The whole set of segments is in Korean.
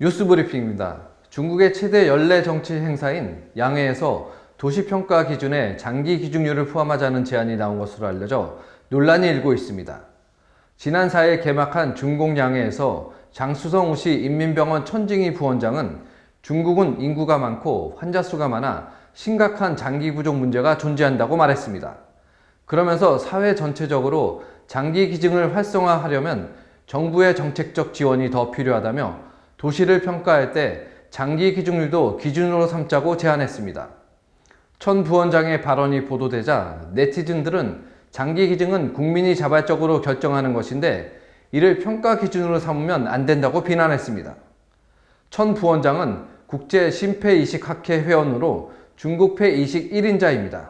뉴스 브리핑입니다. 중국의 최대 연례 정치 행사인 양해에서 도시평가 기준에 장기 기준율을 포함하자는 제안이 나온 것으로 알려져 논란이 일고 있습니다. 지난 4일 개막한 중공 양해에서 장수성 우시 인민병원 천징희 부원장은 중국은 인구가 많고 환자 수가 많아 심각한 장기 부족 문제가 존재한다고 말했습니다. 그러면서 사회 전체적으로 장기 기증을 활성화하려면 정부의 정책적 지원이 더 필요하다며 도시를 평가할 때 장기 기증률도 기준으로 삼자고 제안했습니다. 천 부원장의 발언이 보도되자 네티즌들은 장기 기증은 국민이 자발적으로 결정하는 것인데 이를 평가 기준으로 삼으면 안 된다고 비난했습니다. 천 부원장은 국제 심폐이식학회 회원으로 중국 폐이식 1인자입니다.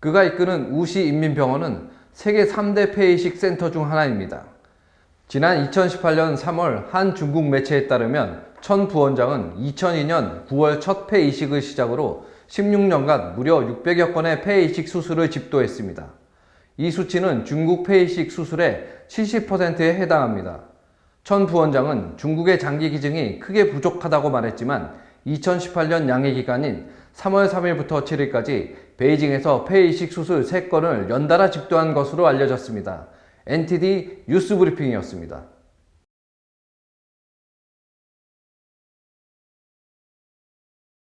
그가 이끄는 우시 인민병원은 세계 3대 폐이식 센터 중 하나입니다. 지난 2018년 3월 한 중국 매체에 따르면 천 부원장은 2002년 9월 첫 폐이식을 시작으로 16년간 무려 600여 건의 폐이식 수술을 집도했습니다. 이 수치는 중국 폐이식 수술의 70%에 해당합니다. 천 부원장은 중국의 장기 기증이 크게 부족하다고 말했지만 2018년 양해 기간인 3월 3일부터 7일까지 베이징에서 폐이식 수술 3건을 연달아 집도한 것으로 알려졌습니다. NTD 뉴스 브리핑이었습니다.